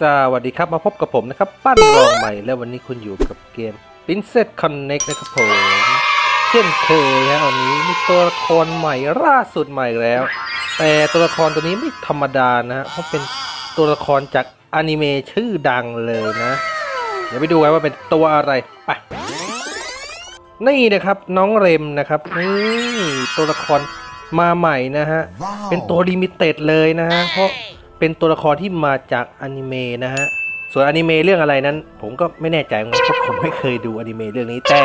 สวัสดีครับมาพบกับผมนะครับปั้นรองใหม่ แล้ววันนี้คุณอยู่กับเกม Princess Connect นะครับผมเช่นเคยฮะวันนี้มีตัวละครใหม่ล่าสุดใหม่แล้ว แต่ตัวละครตัวนี้ไม่ธรรมดานะเพราะเป็นตัวละครจากอนิเมะชื่อดังเลยนะ เดี๋ยวไปดูกันว่าเป็นตัวอะไรไปนี่นะครับน้องเรมนะครับนี่ตัวละครมาใหม่นะฮะ เป็นตัวลิมิเต็ดเลยนะฮะเพราะ เป็นตัวละครที่มาจากอนิเมะนะฮะ ส่วนอนิเมะเรื่องอะไรนั้น ผมก็ไม่แน่ใจเหมือนกันเพราะผมไม่เคยดูอนิเมะเรื่องนี้ แต่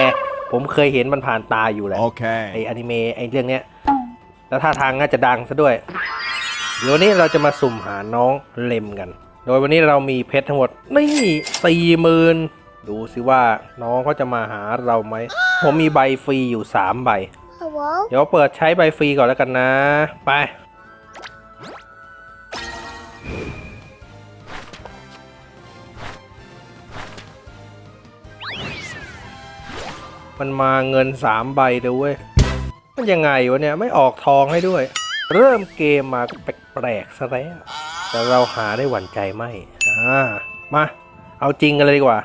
ผมเคยเห็นมันผ่านตาอยู่แหละ ไอ Okay. อนิเมะไอเรื่องเนี้ย แล้วท่าทางน่าจะดังซะด้วย เดี๋ยววันนี้เราจะมาสุ่มหาน้องเลมกัน โดยวันนี้เรามีเพชรทั้งหมดนี่สี่หมื่นดูสิว่าน้องเขาจะมาหาเราไหม ผมมีใบฟรีอยู่สามใบ Hello? เดี๋ยวเปิดใช้ใบฟรีก่อนแล้วกันนะ ไป มันมาเงินสามใบด้วยมันยังไงวะเนี่ยไม่ออกทองให้ด้วย เริ่มเกมมาแปลกๆซะแล้วแต่เราหาได้หวั่นใจไม่อ่ามา เอาจริงกันเลยดีกว่า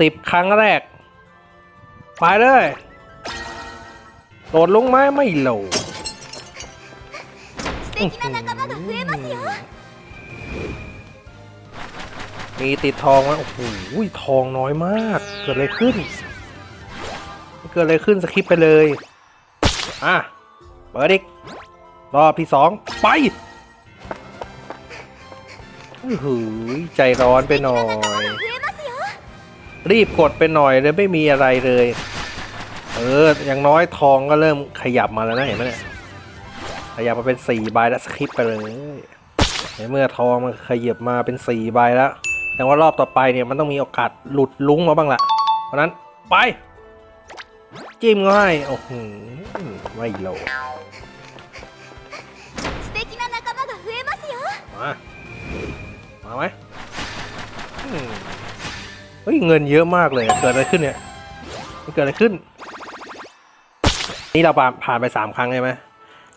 สิบครั้งแรก ไปเลยโดดลงไม้ไม่โหลมีติดทองไหมโอ้โหทองน้อยมาก เกิดอะไรขึ้น เกิดอะไรขึ้นสคริปไปเลย อะ เปิดอีก รอบที่สองไปหือใจร้อนไปหน่อย รีบกดไปหน่อยเลยไม่มีอะไรเลย เออ อย่างน้อยทองก็เริ่มขยับมาแล้วนะเห็นไหมเนี่ย ขยับมาเป็นสี่ใบแล้วสคริปไปเลยในเมื่อทองมันขยับมาเป็นสี่ใบแล้ว แต่ว่ารอบต่อไปเนี่ยมันต้องมีโอกาสหลุดลุ้งมาบ้างละเพราะนั้นไป จิ้มก็ให้ โอ้โหไม่โลมา มาไหมเฮ้ย เงินเยอะมากเลย เกิดอะไรขึ้นเนี่ย มันเกิดอะไรขึ้น นี่เราผ่านไปสามครั้งใช่ไหม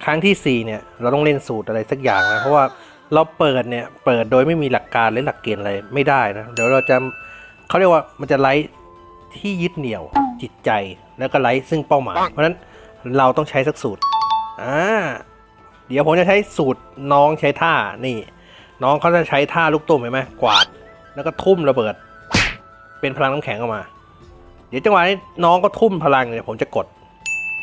ครั้งที่สี่เนี่ย เราต้องเล่นสูตรอะไรสักอย่างนะ เพราะว่าเราเปิดเนี่ย เปิดโดยไม่มีหลักการหรือหลักเกณฑ์อะไรไม่ได้นะ เดี๋ยวเราจะเขาเรียกว่ามันจะไลท์ที่ยึดเหนี่ยวจิตใจ แล้วก็ไร้ซึ่งเป้าหมาย เพราะฉะนั้นเราต้องใช้สักสูตรอ่าเดี๋ยวผมจะใช้สูตรน้องใช้ท่านี่ น้องเขาจะใช้ท่าลูกตุ้มเห็นไหมกวาด แล้วก็ทุ่มระเบิด เป็นพลังน้ำแข็งออกมา เดี๋ยวจังหวะนี้น้องก็ทุ่มพลังเนี่ยผมจะกด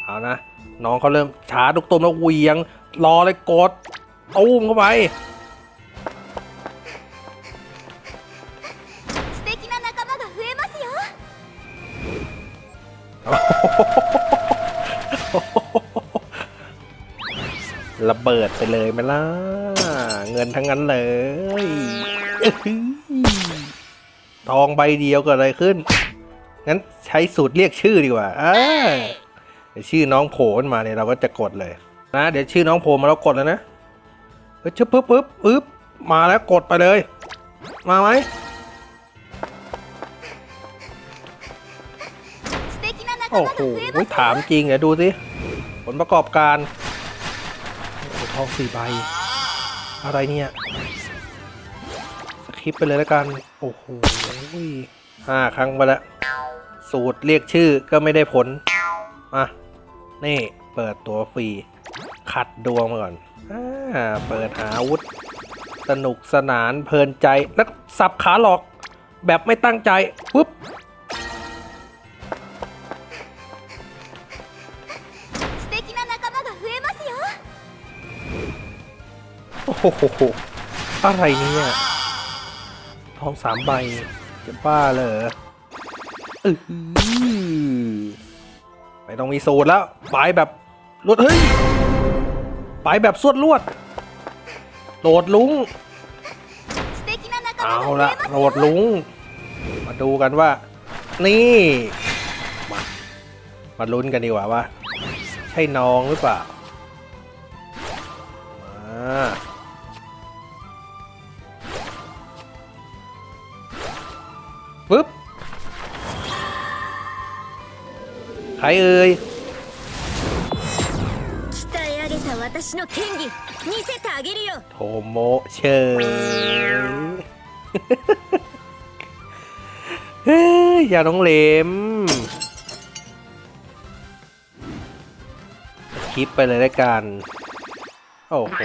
เอานะน้องเขาเริ่มชาร์จลูกตุ้มแล้วเวียงรอเลยกดตุ้มเข้าไป ระเบิดไปเลยไหมล่ะ เงินทั้งนั้นเลยทองใบเดียวก็อะไรขึ้น งั้นใช้สูตรเรียกชื่อดีกว่าอเดี๋ยวชื่อน้องโผล่มาเนี่ยเราก็จะกดเลยนะเดี๋ยวชื่อน้องโผล่มาเรากดแล้วนะเฮ้ยชึบปึ๊บปึ๊บปึ๊บมาแล้วกดไปเลย มาไหมโอ้โหถามจริงเดี๋ยวดูสิผลประกอบการ ทองสี่ใบ อะไรเนี่ยสคริปไปเลยแล้วกัน โอ้โหห้าครั้งไปแล้วสูตรเรียกชื่อก็ไม่ได้ผลมานี่ เปิดตัวฟรี ขัดดวงมาก่อนอ่าเปิดหาอาวุธ สนุกสนานเพลินใจ แล้วสับขาหลอก แบบไม่ตั้งใจปุ๊บ โอ้โหอะไรเนี่ยทองสามใบจะบ้าเลยอือไม่ต้องมีสูตรแล้วปลายแบบลวดเฮ้ยปลายแบบสวดลวดโหลดลุง เอาละโหลดลุง มาดูกันว่า นี่มามาลุ้นกันดีกว่าว่า ใช่น้องหรือเปล่ามา ปึ๊บใครเอ่ยโทโมเชยอย่าน้องเหลมคลิปไปเลยละกัน โอ้โห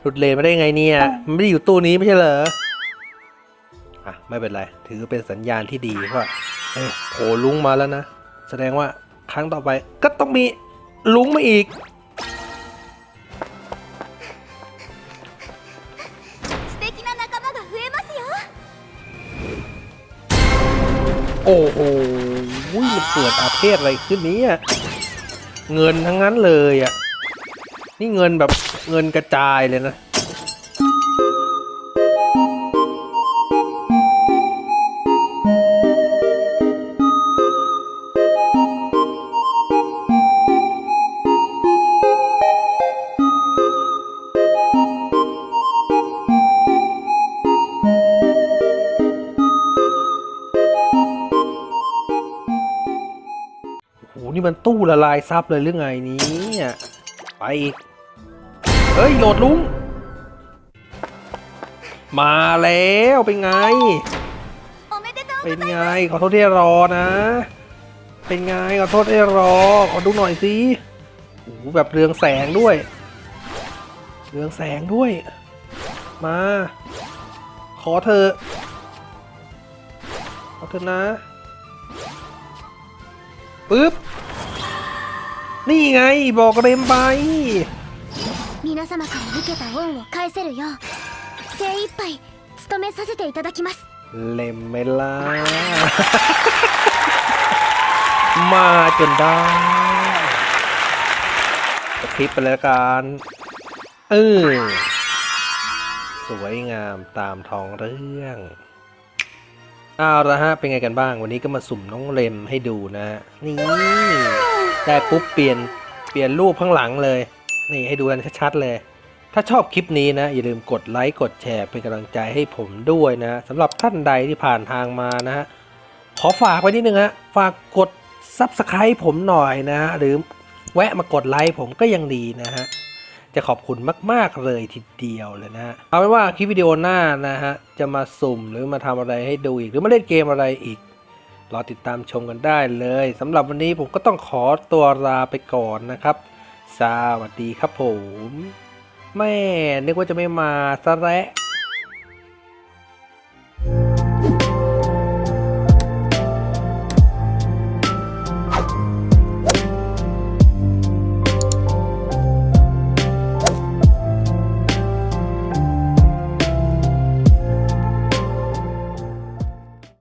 หลุดเลนม่ได้ไงเนี่ย มันไม่ได้อยู่ตู้นี้ไม่ใช่เหรอ่ะไม่เป็นไร ถือเป็นสัญญาณที่ดีว่าเโผล่ลุงมาแล้วนะ แสดงว่าครั้งต่อไปก็ต้องมีลุงมาอีกโอ้โหมันเกิดอาเพศอะไรขึ้นนี้อะเงินทั้งนั้นเลยอะ นี่เงินแบบเงินกระจายเลยนะ มันตู้ละลายซับเลยเรื่องไงนี้ไปอีก เฮ้ยโหลดลุง มาแล้วเป็นไง เป็นไงขอโทษที่รอนะ เป็นไงขอโทษที่รอ ขอดูหน่อยสิโอ้แบบเรืองแสงด้วย เรืองแสงด้วย มา ขอเธอขอเธอนะปึ๊บ นี่ไง บอกเร็มไป 皆様から受けた恩を返せるよう精一杯務めさせていただきます เล็มไหม่ล่ะ มาจนได้ก็คลิปไปแล้วกันเออสวยงามตามท้องเรื่องเอาละฮะ เป็นไงกันบ้าง วันนี้ก็มาสุ่มน้องเลมให้ดูนะ นี่ ได้ปุ๊บเปลี่ยนเปลี่ยนรูปข้างหลังเลย นี่ให้ดูกันชัดๆเลย ถ้าชอบคลิปนี้นะ อย่าลืมกดไลค์กดแชร์เป็นกำลังใจให้ผมด้วยนะสำหรับท่านใดที่ผ่านทางมานะฮะขอฝากไว้นิดนึงฮะฝากกด Subscribe ผมหน่อยนะฮะหรือแวะมากดไลค์ผมก็ยังดีนะฮะจะขอบคุณมาก ๆ เลยทีเดียวเลยนะฮะเอาเป็นว่าคลิปวิดีโอหน้านะฮะจะมาสุ่มหรือมาทำอะไรให้ดูอีกหรือมาเล่นเกมอะไรอีก รอติดตามชมกันได้เลยสำหรับวันนี้ผมก็ต้องขอตัวลาไปก่อนนะครับ สวัสดีครับผม แม่นึกว่าจะไม่มาซะแล้ว